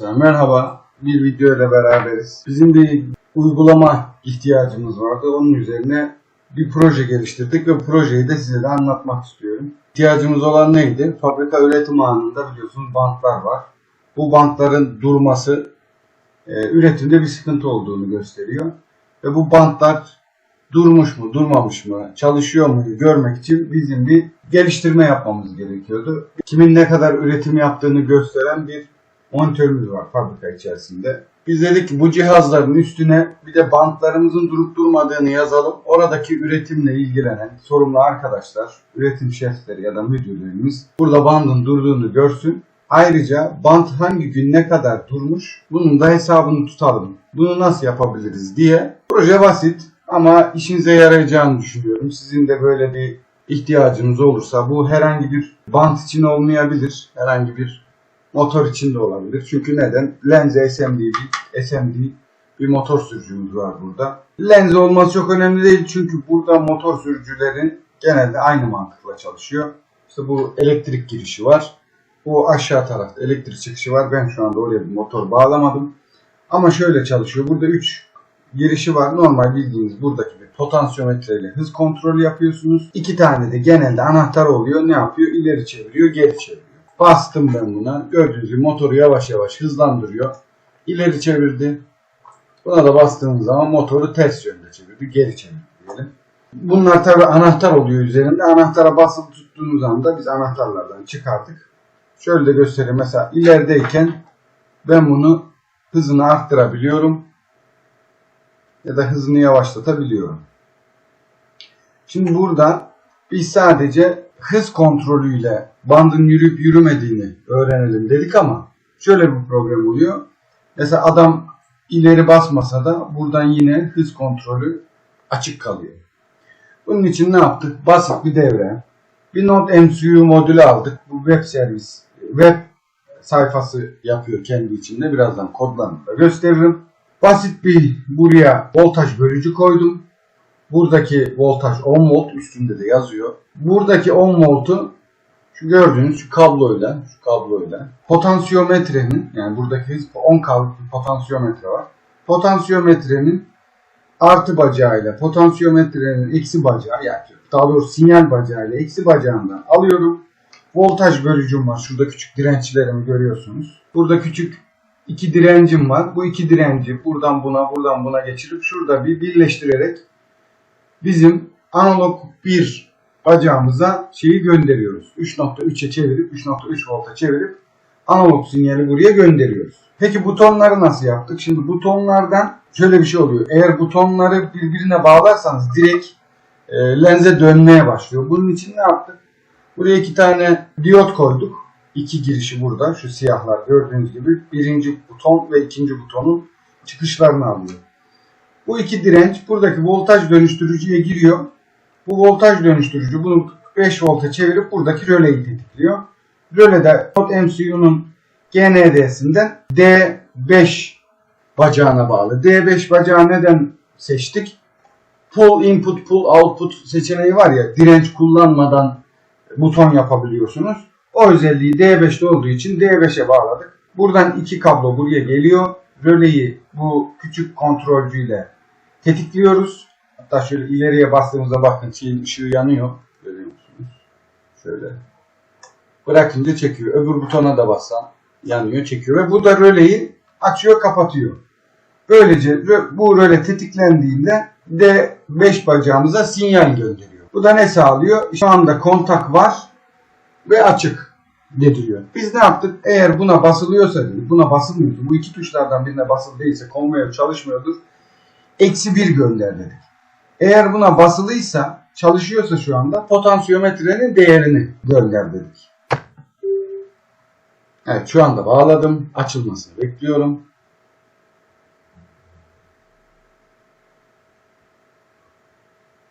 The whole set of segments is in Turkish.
Merhaba, bir video ile beraberiz. Bizim bir uygulama ihtiyacımız vardı. Onun üzerine bir proje geliştirdik ve projeyi de size de anlatmak istiyorum. İhtiyacımız olan neydi? Fabrika üretim anında biliyorsunuz bantlar var. Bu bantların durması e, üretimde bir sıkıntı olduğunu gösteriyor. Ve bu bantlar durmuş mu, durmamış mı, çalışıyor mu görmek için bizim bir geliştirme yapmamız gerekiyordu. Kimin ne kadar üretim yaptığını gösteren bir monitörümüz var fabrika içerisinde. Biz dedik ki bu cihazların üstüne bir de bantlarımızın durup durmadığını yazalım. Oradaki üretimle ilgilenen sorumlu arkadaşlar, üretim şefleri ya da müdürlerimiz burada bandın durduğunu görsün. Ayrıca bant hangi gün ne kadar durmuş bunun da hesabını tutalım. Bunu nasıl yapabiliriz diye. Proje basit ama işinize yarayacağını düşünüyorum. Sizin de böyle bir ihtiyacınız olursa bu herhangi bir bant için olmayabilir. Herhangi bir motor için de olabilir. Çünkü neden? Lenze SMD bir, SMD bir motor sürücümüz var burada. Lenze olması çok önemli değil çünkü burada motor sürücülerin genelde aynı mantıkla çalışıyor. İşte bu elektrik girişi var. Bu aşağı tarafta elektrik çıkışı var. Ben şu anda oraya bir motor bağlamadım. Ama şöyle çalışıyor. Burada 3 girişi var. Normal bildiğiniz buradaki bir potansiyometre ile hız kontrolü yapıyorsunuz. İki tane de genelde anahtar oluyor. Ne yapıyor? İleri çeviriyor, geri çeviriyor. Bastım ben buna. Gördüğünüz gibi motoru yavaş yavaş hızlandırıyor. İleri çevirdi. Buna da bastığımız zaman motoru ters yönde çevirdi. Geri çevirdi diyelim. Bunlar tabi anahtar oluyor üzerinde. Anahtara basılı tuttuğunuz anda biz anahtarlardan çıkardık. Şöyle de göstereyim. Mesela ilerideyken ben bunu hızını arttırabiliyorum. Ya da hızını yavaşlatabiliyorum. Şimdi burada biz sadece hız kontrolüyle bandın yürüyüp yürümediğini öğrenelim dedik ama şöyle bir problem oluyor. Mesela adam ileri basmasa da buradan yine hız kontrolü açık kalıyor. Bunun için ne yaptık? Basit bir devre. Bir Node MCU modülü aldık. Bu web servis, web sayfası yapıyor kendi içinde. Birazdan kodlarını gösteririm. Basit bir buraya voltaj bölücü koydum. Buradaki voltaj 10 volt üstünde de yazıyor. Buradaki 10 voltu şu gördüğünüz şu kabloyla, şu kabloyla potansiyometrenin yani buradaki 10 kablolik bir potansiyometre var. Potansiyometrenin artı bacağıyla potansiyometrenin eksi bacağı yani daha doğrusu sinyal bacağıyla eksi bacağından alıyorum. Voltaj bölücüm var. Şurada küçük dirençlerimi görüyorsunuz. Burada küçük iki direncim var. Bu iki direnci buradan buna buradan buna geçirip şurada bir birleştirerek bizim analog 1 bacağımıza şeyi gönderiyoruz. 3.3'e çevirip 3.3 volta çevirip analog sinyali buraya gönderiyoruz. Peki butonları nasıl yaptık? Şimdi butonlardan şöyle bir şey oluyor. Eğer butonları birbirine bağlarsanız direkt e, lenze dönmeye başlıyor. Bunun için ne yaptık? Buraya iki tane diyot koyduk. İki girişi burada. Şu siyahlar gördüğünüz gibi birinci buton ve ikinci butonun çıkışlarını alıyor. Bu iki direnç buradaki voltaj dönüştürücüye giriyor. Bu voltaj dönüştürücü bunu 5 volta çevirip buradaki röleyi tetikliyor. Rölede Node MCU'nun GND'sinden D5 bacağına bağlı. D5 bacağı neden seçtik? Pull input, pull output seçeneği var ya direnç kullanmadan buton yapabiliyorsunuz. O özelliği D5'te olduğu için D5'e bağladık. Buradan iki kablo buraya geliyor. Röleyi bu küçük kontrolcüyle tetikliyoruz. Hatta şöyle ileriye bastığımızda bakın şeyin ışığı yanıyor. Görüyor musunuz? Şöyle. Bırakınca çekiyor. Öbür butona da bassan yanıyor, çekiyor. Ve bu da röleyi açıyor, kapatıyor. Böylece bu röle tetiklendiğinde D5 bacağımıza sinyal gönderiyor. Bu da ne sağlıyor? Şu anda kontak var ve açık dediriyor. Biz ne yaptık? Eğer buna basılıyorsa, buna basılmıyorsa, bu iki tuşlardan birine basılı değilse konveyör çalışmıyordur. Eksi bir gönder dedik. Eğer buna basılıysa, çalışıyorsa şu anda potansiyometrenin değerini gönder dedik. Evet şu anda bağladım. Açılmasını bekliyorum.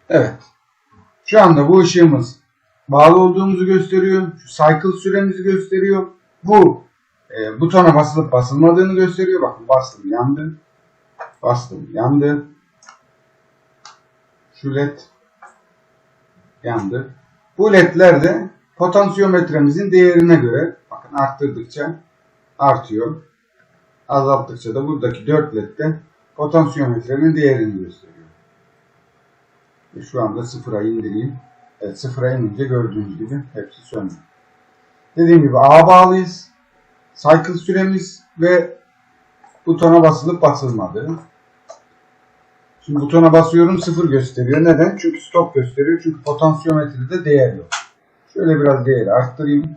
Evet. Şu anda bu ışığımız bağlı olduğumuzu gösteriyor. Şu cycle süremizi gösteriyor. Bu e, butona basılıp basılmadığını gösteriyor. Bakın bastım yandı. Bastım yandı. Şu led yandı. Bu ledler de potansiyometremizin değerine göre bakın arttırdıkça artıyor. Azalttıkça da buradaki 4 ledde potansiyometrenin değerini gösteriyor. E şu anda sıfıra indireyim. Evet sıfıra inince gördüğünüz gibi hepsi söndü. Dediğim gibi ağa bağlıyız. Cycle süremiz ve butona basılıp basılmadı. Şimdi butona basıyorum sıfır gösteriyor. Neden? Çünkü stop gösteriyor. Çünkü potansiyometrede değer yok. Şöyle biraz değeri arttırayım.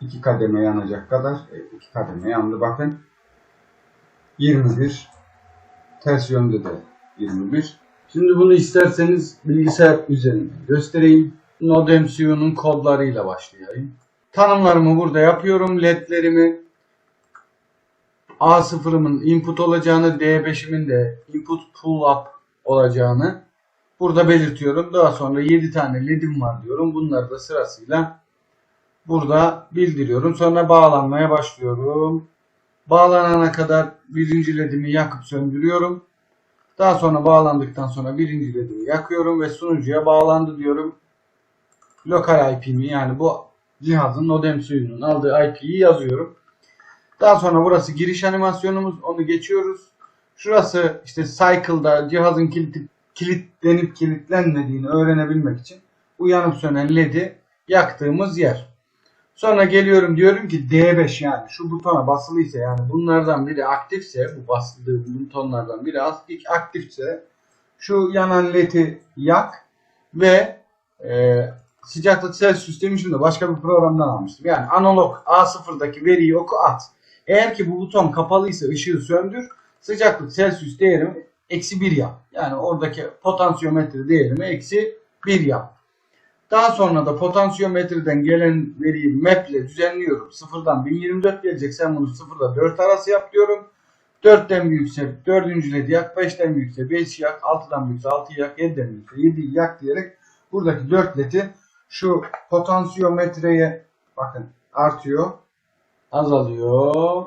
İki kademe yanacak kadar. Evet, iki kademe yandı bakın. 21. Ters yönde de 21. Şimdi bunu isterseniz bilgisayar üzerinde göstereyim. NodeMCU'nun kodlarıyla başlayayım. Tanımlarımı burada yapıyorum. LED'lerimi A0'ımın input olacağını, D5'imin de input pull up olacağını burada belirtiyorum. Daha sonra 7 tane LED'im var diyorum. Bunları da sırasıyla burada bildiriyorum. Sonra bağlanmaya başlıyorum. Bağlanana kadar birinci LED'imi yakıp söndürüyorum. Daha sonra bağlandıktan sonra birinci LED'imi yakıyorum ve sunucuya bağlandı diyorum. Lokal IP'mi yani bu cihazın modem suyunun aldığı IP'yi yazıyorum. Daha sonra burası giriş animasyonumuz. Onu geçiyoruz. Şurası işte Cycle'da cihazın kilitli, kilitlenip kilitlenmediğini öğrenebilmek için uyanıp sönen LED'i yaktığımız yer. Sonra geliyorum diyorum ki D5 yani şu butona basılıysa yani bunlardan biri aktifse bu basıldığı butonlardan biri aktifse şu yanan LED'i yak ve e, sıcaklık Celsius demişim de başka bir programdan almıştım. Yani analog A0'daki veriyi oku at. Eğer ki bu buton kapalıysa ışığı söndür. Sıcaklık Celsius değerimi eksi 1 yap. Yani oradaki potansiyometre değerimi eksi 1 yap. Daha sonra da potansiyometreden gelen veriyi map ile düzenliyorum. Sıfırdan 1024 gelecek. Sen bunu sıfırda 4 arası yap diyorum. 4'ten büyükse 4. ledi yak, 5'ten büyükse 5 yak, 6'dan büyükse 6 yak, 7'den büyükse 7 yak diyerek buradaki 4 ledi şu potansiyometreye bakın artıyor, azalıyor.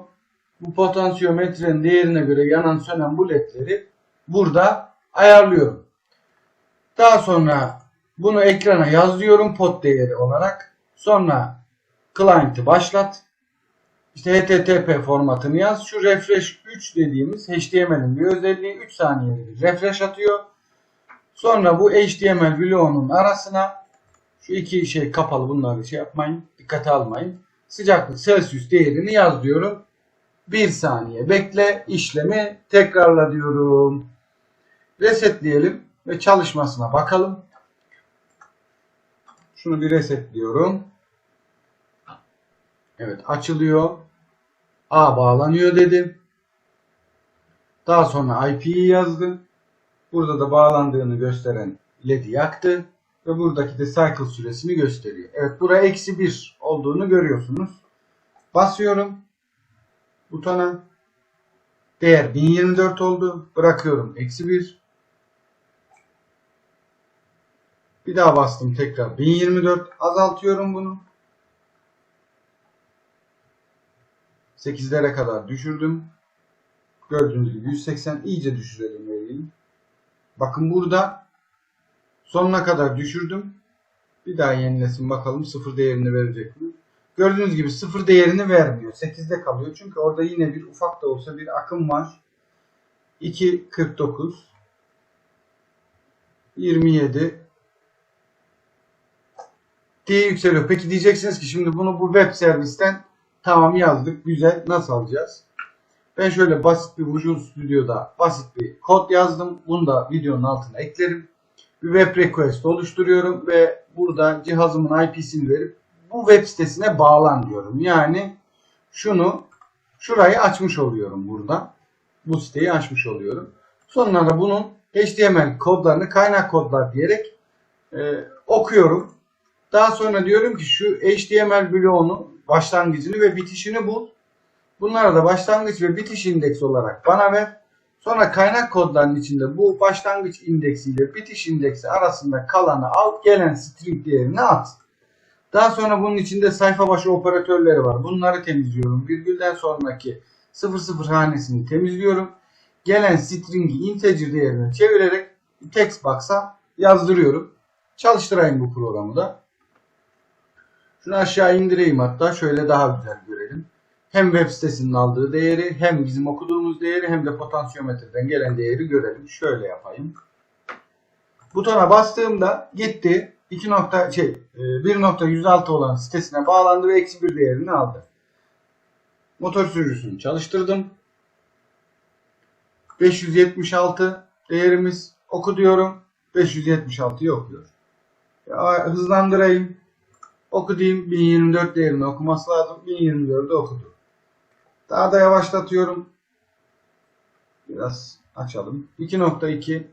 Bu potansiyometrenin değerine göre yanan sönen bu ledleri burada ayarlıyorum. Daha sonra bunu ekrana yazıyorum pot değeri olarak. Sonra client'ı başlat. İşte HTTP formatını yaz. Şu refresh 3 dediğimiz HTML'in bir özelliği 3 saniyede bir refresh atıyor. Sonra bu HTML bloğunun arasına şu iki şey kapalı bunları şey yapmayın. Dikkate almayın. Sıcaklık Celsius değerini yaz diyorum. 1 saniye bekle işlemi tekrarla diyorum. Resetleyelim ve çalışmasına bakalım. Şunu bir resetliyorum. Evet açılıyor. A bağlanıyor dedim. Daha sonra IP'yi yazdım. Burada da bağlandığını gösteren LED'i yaktı. Ve buradaki de cycle süresini gösteriyor. Evet buraya eksi 1 olduğunu görüyorsunuz. Basıyorum. Butona. Değer 1024 oldu. Bırakıyorum. Eksi 1. Bir daha bastım tekrar. 1024 azaltıyorum bunu. 8'lere kadar düşürdüm. Gördüğünüz gibi 180 iyice düşürelim vereyim. Bakın burada sonuna kadar düşürdüm. Bir daha yenilesin bakalım sıfır değerini verecek mi? Gördüğünüz gibi sıfır değerini vermiyor. 8'de kalıyor. Çünkü orada yine bir ufak da olsa bir akım var. 2.49 27 diye yükseliyor. Peki diyeceksiniz ki şimdi bunu bu web servisten tamam yazdık. Güzel. Nasıl alacağız? Ben şöyle basit bir Visual Studio'da basit bir kod yazdım. Bunu da videonun altına eklerim. Bir web request oluşturuyorum ve burada cihazımın IP'sini verip bu web sitesine bağlan diyorum. Yani şunu şurayı açmış oluyorum burada. Bu siteyi açmış oluyorum. Sonra da bunun HTML kodlarını kaynak kodlar diyerek e, okuyorum. Daha sonra diyorum ki şu HTML bloğunu başlangıcını ve bitişini bul. Bunlara da başlangıç ve bitiş indeksi olarak bana ver. Sonra kaynak kodlarının içinde bu başlangıç indeksiyle bitiş indeksi arasında kalanı al, gelen string değerini at. Daha sonra bunun içinde sayfa başı operatörleri var. Bunları temizliyorum. Virgülden sonraki 00 hanesini temizliyorum. Gelen string'i integer değerine çevirerek text box'a yazdırıyorum. Çalıştırayım bu programı da. Şunu aşağı indireyim hatta şöyle daha güzel. Hem web sitesinin aldığı değeri hem bizim okuduğumuz değeri hem de potansiyometreden gelen değeri görelim. Şöyle yapayım. Butona bastığımda gitti 2 nokta şey e, 1.106 olan sitesine bağlandı ve eksi bir değerini aldı. Motor sürücüsünü çalıştırdım. 576 değerimiz oku diyorum. 576'yı okuyor. Hızlandırayım. Oku diyeyim. 1024 değerini okuması lazım. 1024'ü okudu. Daha da yavaşlatıyorum. Biraz açalım. 2.2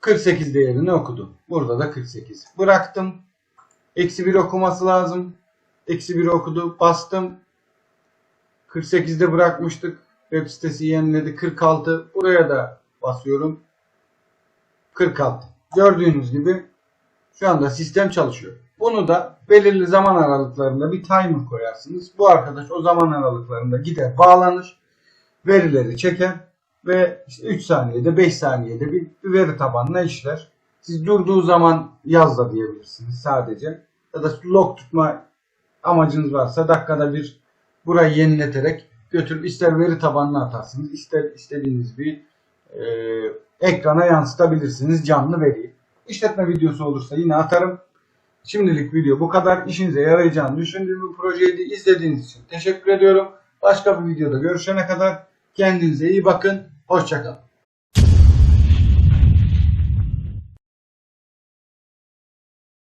48 değerini okudu. Burada da 48. Bıraktım. Eksi 1 okuması lazım. Eksi 1 okudu. Bastım. 48'de bırakmıştık. Web sitesi yeniledi. 46. Buraya da basıyorum. 46. Gördüğünüz gibi şu anda sistem çalışıyor. Bunu da belirli zaman aralıklarında bir timer koyarsınız. Bu arkadaş o zaman aralıklarında gider bağlanır. Verileri çeker ve işte 3 saniyede 5 saniyede bir, bir veri tabanına işler. Siz durduğu zaman yaz da diyebilirsiniz sadece. Ya da log tutma amacınız varsa dakikada bir burayı yenileterek götürüp ister veri tabanına atarsınız ister istediğiniz bir e, ekrana yansıtabilirsiniz canlı veriyi. İşletme videosu olursa yine atarım. Şimdilik video bu kadar. İşinize yarayacağını düşündüğüm bu projeyi de izlediğiniz için teşekkür ediyorum. Başka bir videoda görüşene kadar kendinize iyi bakın. Hoşçakalın.